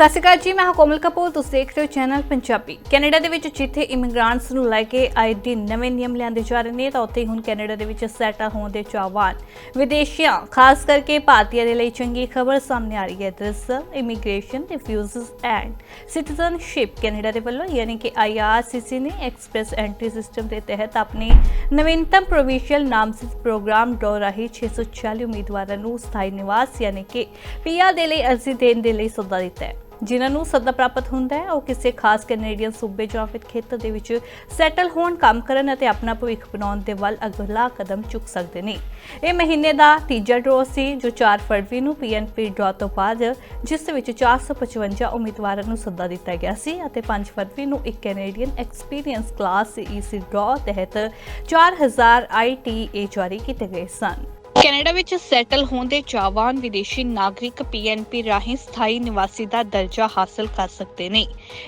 ਸਤਿ ਸ਼੍ਰੀ ਅਕਾਲ ਜੀ, ਮੈਂ ਹਾਂ ਕੋਮਲ ਕਪੂਰ, ਤੁਸੀਂ ਦੇਖ ਰਹੇ ਹੋ ਚੈਨਲ ਪੰਜਾਬੀ। ਕੈਨੇਡਾ ਦੇ ਵਿੱਚ ਜਿੱਥੇ ਇਮੀਗ੍ਰੈਂਟਸ ਨੂੰ ਲੈ ਕੇ ਆਏ ਦਿਨ ਨਵੇਂ ਨਿਯਮ ਲਿਆਂਦੇ ਜਾ ਰਹੇ ਨੇ, ਤਾਂ ਉੱਥੇ ਹੀ ਹੁਣ ਕੈਨੇਡਾ ਦੇ ਵਿੱਚ ਸੈਟਲ ਹੋਣ ਦੇ ਚਾਹਵਾਨ। ਵਿਦੇਸ਼ੀਆਂ, ਖਾਸ ਕਰਕੇ ਭਾਰਤੀਆਂ ਦੇ ਲਈ ਚੰਗੀ ਖਬਰ ਸਾਹਮਣੇ ਆ ਰਹੀ ਹੈ ਦਰਅਸਲ immigration refugees and citizenship Canada ਦੇ ਵੱਲੋਂ, ਯਾਨੀ ਕਿ ਆਈਆਰਸੀਸੀ ਨੇ ਐਕਸਪ੍ਰੈਸ ਐਂਟਰੀ ਸਿਸਟਮ ਦੇ ਤਹਿਤ ਆਪਣੇ ਨਵੀਨਤਮ ਪ੍ਰੋਵਿੰਸ਼ੀਅਲ ਨਾਮਜ਼ਦ ਪ੍ਰੋਗਰਾਮ ਡੋ ਰਾਹੀਂ 640 ਉਮੀਦਵਾਰਾਂ ਨੂੰ ਸਥਾਈ ਨਿਵਾਸ, ਯਾਨੀ ਕਿ ਪੀਆ ਦੇ ਲਈ ਅਰਜ਼ੀ ਦੇਣ ਦੇ ਲਈ ਸੱਦਾ ਦਿੱਤਾ ਹੈ। ਜਿਨ੍ਹਾਂ ਨੂੰ ਸੱਦਾ ਪ੍ਰਾਪਤ ਹੁੰਦਾ ਹੈ, ਉਹ ਕਿਸੇ ਖਾਸ ਕੈਨੇਡੀਅਨ ਸੂਬੇ ਜਾਂ ਫਿਰ ਖੇਤਰ ਦੇ ਵਿੱਚ ਸੈਟਲ ਹੋਣ, ਕੰਮ ਕਰਨ ਅਤੇ ਆਪਣਾ ਭਵਿੱਖ ਬਣਾਉਣ ਦੇ ਵੱਲ ਅਗਲਾ ਕਦਮ ਚੁੱਕ ਸਕਦੇ ਨੇ। ਇਹ ਮਹੀਨੇ ਦਾ ਤੀਜਾ ਡਰਾਅ ਸੀ, ਜੋ 4 ਫਰਵਰੀ ਨੂੰ ਪੀਐਨਪੀ ਡਰਾਅ ਤੋਂ ਬਾਅਦ, ਜਿਸ ਵਿੱਚ 455 ਉਮੀਦਵਾਰਾਂ ਨੂੰ ਸੱਦਾ ਦਿੱਤਾ ਗਿਆ ਸੀ ਅਤੇ 5 ਫਰਵਰੀ ਨੂੰ ਇੱਕ Canadian experience class EC draw ਤਹਿਤ 4000 ਆਈਟੀਏ ਜਾਰੀ ਕੀਤੇ ਗਏ ਸਨ। ਕੈਨੇਡਾ ਵਿੱਚ ਸੈਟਲ ਹੋਣ ਦੇ ਚਾਹਵਾਨ ਵਿਦੇਸ਼ੀ ਨਾਗਰਿਕ ਪੀਐਨਪੀ ਰਾਹੀਂ ਸਥਾਈ ਨਿਵਾਸੀ ਦਾ ਦਰਜਾ ਹਾਸਲ ਕਰ ਸਕਦੇ ਨੇ।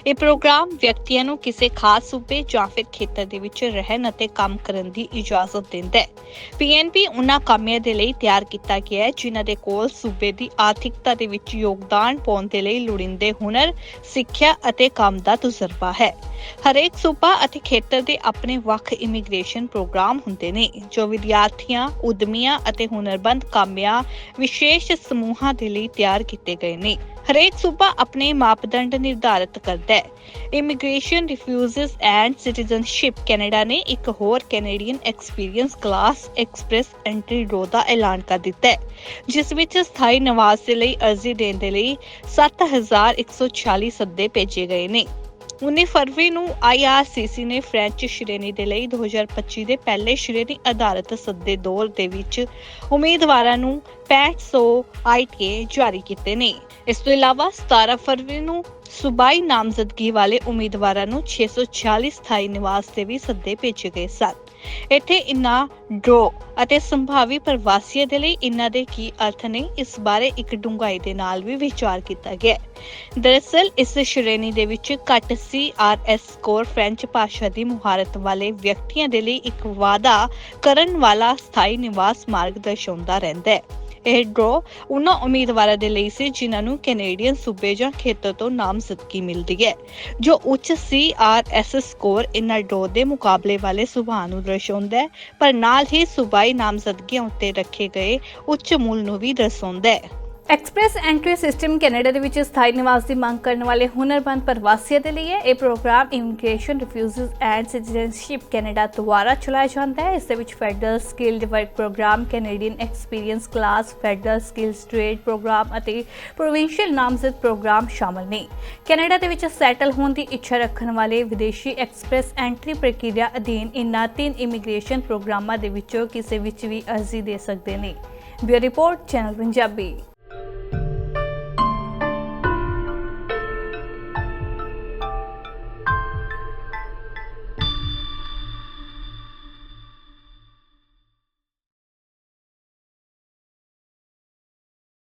ਇਹ ਪ੍ਰੋਗਰਾਮ ਵਿਅਕਤੀਆਂ ਨੂੰ ਕਿਸੇ ਖਾਸ ਸੂਬੇ ਜਾਂ ਫਿਰ ਖੇਤਰ ਦੇ ਵਿੱਚ ਰਹਿਣ ਅਤੇ ਕੰਮ ਕਰਨ ਦੀ ਇਜਾਜ਼ਤ ਦਿੰਦਾ ਹੈ। ਪੀਐਨਪੀ ਉਹਨਾਂ ਕਾਮਿਆਂ ਦੇ ਲਈ ਤਿਆਰ ਕੀਤਾ ਗਿਆ ਹੈ, ਜਿਨ੍ਹਾਂ ਦੇ ਕੋਲ ਸੂਬੇ ਦੀ ਆਰਥਿਕਤਾ ਦੇ ਵਿੱਚ ਯੋਗਦਾਨ ਪਾਉਣ ਦੇ ਲਈ ਲੋੜੀਂਦੇ ਹੁਨਰ, ਸਿੱਖਿਆ ਅਤੇ ਕੰਮ ਦਾ ਤਜਰਬਾ ਹੈ। ਹਰੇਕ ਸੂਬਾ ਅਤੇ ਖੇਤਰ ਦੇ ਆਪਣੇ ਵੱਖ ਇਮੀਗ੍ਰੇਸ਼ਨ ਪ੍ਰੋਗਰਾਮ ਹੁੰਦੇ ਨੇ, ਜੋ ਵਿਦਿਆਰਥੀਆਂ, ਉਦਮੀਆਂ ਅਤੇ ਹੁਨਰਬੰਦ ਕਾਮਿਆਂ ਵਿਸ਼ੇਸ਼ ਸਮੂਹਾਂ ਦੇ ਲਈ ਤਿਆਰ ਕੀਤੇ ਗਏ ਨੇ। ਹਰੇਕ ਸੂਬਾ ਆਪਣੇ ਮਾਪਦੰਡ ਨਿਰਧਾਰਤ ਕਰਦਾ ਹੈ। Immigration refugees and citizenship Canada ਨੇ ਇੱਕ ਹੋਰ Canadian experience class express entry ਰੋ ਦਾ ਐਲਾਨ ਕਰ ਦਿੱਤਾ ਹੈ, ਜਿਸ ਵਿੱਚ ਸਥਾਈ ਨਿਵਾਸ ਦੇ ਲਈ ਅਰਜ਼ੀ ਦੇਣ ਦੇ ਲਈ 7146 ਸੱਦੇ ਭੇਜੇ ਗਏ ਨੇ। 19 ਫਰਵਰੀ ਨੂੰ IRCC ਨੇ ਫ੍ਰੈਂਚ ਸ਼੍ਰੇਣੀ ਦੇ ਲਈ 2025 ਦੇ ਪਹਿਲੇ ਸ਼੍ਰੇਣੀ ਆਧਾਰਿਤ ਸੱਦੇ ਦੌਰ ਦੇ ਵਿੱਚ ਉਮੀਦਵਾਰਾਂ ਨੂੰ 6500 ITA ਜਾਰੀ ਕੀਤੇ ਨੇ। ਇਸ ਤੋਂ ਇਲਾਵਾ 17 ਫਰਵਰੀ ਨੂੰ ਸੂਬਾਈ ਨਾਮਜ਼ਦਗੀ ਵਾਲੇ ਉਮੀਦਵਾਰਾਂ ਨੂੰ 646 ਸਥਾਈ ਨਿਵਾਸ ਦੇ ਵੀ ਸੱਦੇ ਭੇਜੇ ਗਏ ਸਨ। ਇੱਥੇ ਇਨ੍ਹਾਂ ਡਰੋ ਅਤੇ ਸੰਭਾਵੀ ਪ੍ਰਵਾਸੀਆਂ ਦੇ ਲਈ ਇਨ੍ਹਾਂ ਦੇ ਕੀ ਅਰਥ ਨੇ, ਇਸ ਬਾਰੇ ਇੱਕ ਡੂੰਘਾਈ ਦੇ ਨਾਲ ਵੀ ਵਿਚਾਰ ਕੀਤਾ ਗਿਆ ਦਰਅਸਲ, ਇਸ ਸ਼੍ਰੇਣੀ ਦੇ ਵਿੱਚ ਘੱਟ CRS ਸਕੋਰ ਫ੍ਰੈਂਚ ਭਾਸ਼ਾ ਦੀ ਮੁਹਾਰਤ ਵਾਲੇ ਵਿਅਕਤੀਆਂ ਦੇ ਲਈ ਇੱਕ ਵਾਅਦਾ ਕਰਨ ਵਾਲਾ ਸਥਾਈ ਨਿਵਾਸ ਮਾਰਗ ਦਰਸਾਉਂਦਾ ਰਹਿੰਦਾ ਹੈ। ਇਹ ਡਰੋ ਉਹਨਾਂ ਉਮੀਦਵਾਰਾਂ ਦੇ ਲਈ ਸੀ ਜਿਨ੍ਹਾਂ ਨੂੰ ਕੈਨੇਡੀਅਨ ਸੂਬੇ ਜਾਂ ਖੇਤਰ ਤੋਂ ਨਾਮਜ਼ਦਗੀ ਮਿਲਦੀ ਹੈ, ਜੋ ਉੱਚ CRS ਸਕੋਰ ਇਹਨਾਂ ਡਰੋ ਦੇ ਮੁਕਾਬਲੇ ਵਾਲੇ ਸੁਭਾਅ ਨੂੰ ਦਰਸਾਉਂਦਾ ਹੈ, ਪਰ ਨਾਲ ਹੀ ਸੂਬਾਈ ਨਾਮਜ਼ਦਗੀਆਂ ਉੱਤੇ ਰੱਖੇ ਗਏ ਉੱਚ ਮੁੱਲ ਨੂੰ ਵੀ ਦਰਸਾਉਂਦਾ ਹੈ। ਐਕਸਪ੍ਰੈਸ ਐਂਟਰੀ ਸਿਸਟਮ ਕੈਨੇਡਾ ਦੇ ਵਿੱਚ ਸਥਾਈ ਨਿਵਾਸ ਦੀ ਮੰਗ ਕਰਨ ਵਾਲੇ ਹੁਨਰਮੰਦ ਪ੍ਰਵਾਸੀਆਂ ਦੇ ਲਈ ਹੈ। ਇਹ programme immigration refugees and citizenship Canada ਦੁਆਰਾ ਚਲਾਇਆ ਜਾਂਦਾ ਹੈ। ਇਸ ਦੇ ਵਿੱਚ federal skilled work programme, Canadian experience class, federal skills trade programme ਅਤੇ ਪ੍ਰੋਵਿੰਸ਼ੀਅਲ ਨਾਮਜ਼ਦ ਪ੍ਰੋਗਰਾਮ ਸ਼ਾਮਲ ਨੇ। ਕੈਨੇਡਾ ਦੇ ਵਿੱਚ ਸੈਟਲ ਹੋਣ ਦੀ ਇੱਛਾ ਰੱਖਣ ਵਾਲੇ ਵਿਦੇਸ਼ੀ ਐਕਸਪ੍ਰੈਸ ਐਂਟਰੀ ਪ੍ਰਕਿਰਿਆ ਅਧੀਨ ਇਨ੍ਹਾਂ ਤਿੰਨ ਇਮੀਗ੍ਰੇਸ਼ਨ ਪ੍ਰੋਗਰਾਮਾਂ ਦੇ ਵਿੱਚੋਂ ਕਿਸੇ ਵਿੱਚ ਵੀ ਅਰਜ਼ੀ ਦੇ ਸਕਦੇ ਨੇ। Bureau report, channel Punjabi.